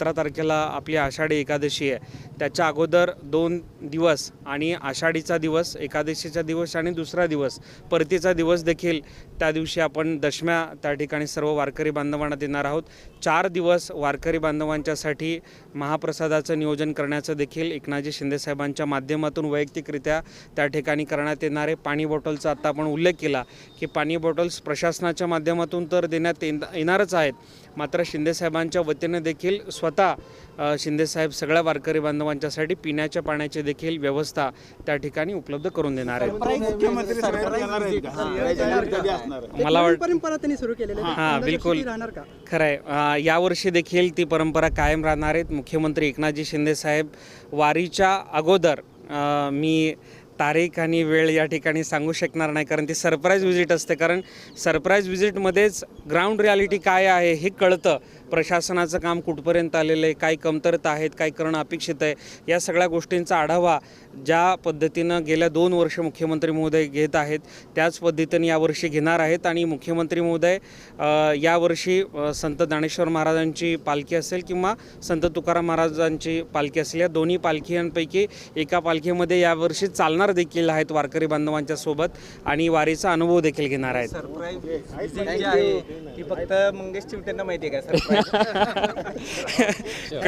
सतरा तारखेला आपली आषाढी एकादशी आहे. त्याच्या अगोदर दोन दिवस आणि आषाढीचा दिवस एकादशीचा दिवस आणि दुसरा दिवस परतीचा दिवस देखील त्या दिवशी आपण दशम्या त्या ठिकाणी सर्व वारकरी बांधवांना देणार आहोत. चार दिवस वारकरी बांधवांच्यासाठी महाप्रसादाचं नियोजन करण्याचं देखील एकनाथजी शिंदेसाहेबांच्या माध्यमातून वैयक्तिकरित्या त्या ठिकाणी करण्यात येणारे पाणी बॉटलचा आत्ता आपण उल्लेख केला की पाणी बॉटल्स प्रशासनाच्या माध्यमातून तर देण्यात येणारच आहेत. मात्र शिंदेसाहेबांच्या वतीनं देखील स्व स्वतः शिंदेसाहेब सगळ्या वारकरी बांधवांच्यासाठी पिण्याच्या पाण्याची देखील व्यवस्था त्या ठिकाणी उपलब्ध करून देणार आहे? मला वाट परंपरा त्यांनी सुरू केलेली आहे. हां, बिलकुल. खरं आहे यावर्षी देखील ती परंपरा कायम राहणार आहेत. मुख्यमंत्री एकनाथजी शिंदेसाहेब वारीच्या अगोदर मी तारीख आणि वेळ या ठिकाणी सांगू शकणार नाही कारण ती सरप्राईज व्हिजिट असते. कारण सरप्राईज व्हिजिटमध्येच ग्राउंड रियालिटी काय आहे हे कळतं. प्रशासनाचं काम कुठपर्यंत आलेलं आहे काय कमतरता आहेत काय करणं अपेक्षित आहे या सगळ्या गोष्टींचा आढावा ज्या पद्धतीनं गेल्या दोन वर्ष मुख्यमंत्री महोदय घेत आहेत त्याच पद्धतीने यावर्षी घेणार आहेत आणि मुख्यमंत्री महोदय यावर्षी संत ज्ञानेश्वर महाराजांची पालखी असेल किंवा संत तुकाराम महाराजांची पालखी असेल या दोन्ही पालखींपैकी एका पालखीमध्ये यावर्षी चालणार देखील आहेत वारकरी बांधवांच्या सोबत आणि वारीचा अनुभव देखील घेणार आहेत. सरप्राईज आहे फक्त मंगेश चिवट्यांना माहिती आहे का? yeah.